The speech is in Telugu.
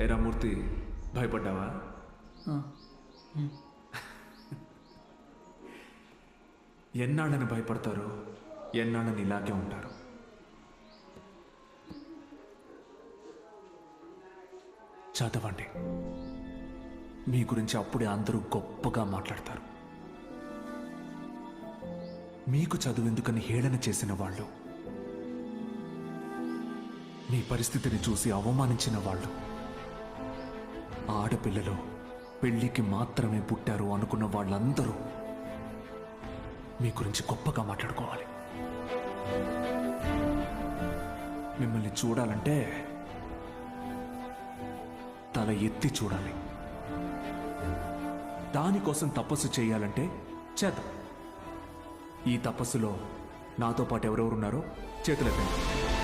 ఏరా మూర్తి భయపడ్డావా? ఎన్నాళ్ళని భయపడతారో ఎన్నాళ్ళని ఇలాగే ఉంటారు. చదవండి. మీ గురించి అప్పుడే అందరూ గొప్పగా మాట్లాడతారు. మీకు చదువు ఎందుకని హేళన చేసిన వాళ్ళు మీ పరిస్థితిని చూసి అవమానించిన వాళ్ళు ఆడపిల్లలు పెళ్ళికి మాత్రమే పుట్టారు అనుకున్న వాళ్ళందరూ మీ గురించి గొప్పగా మాట్లాడుకోవాలి. మిమ్మల్ని చూడాలంటే తల ఎత్తి చూడాలి. దానికోసం తపస్సు చేయాలంటే చేద్దాం. ఈ తపస్సులో నాతో పాటు ఎవరెవరున్నారో చేతులెత్తండి.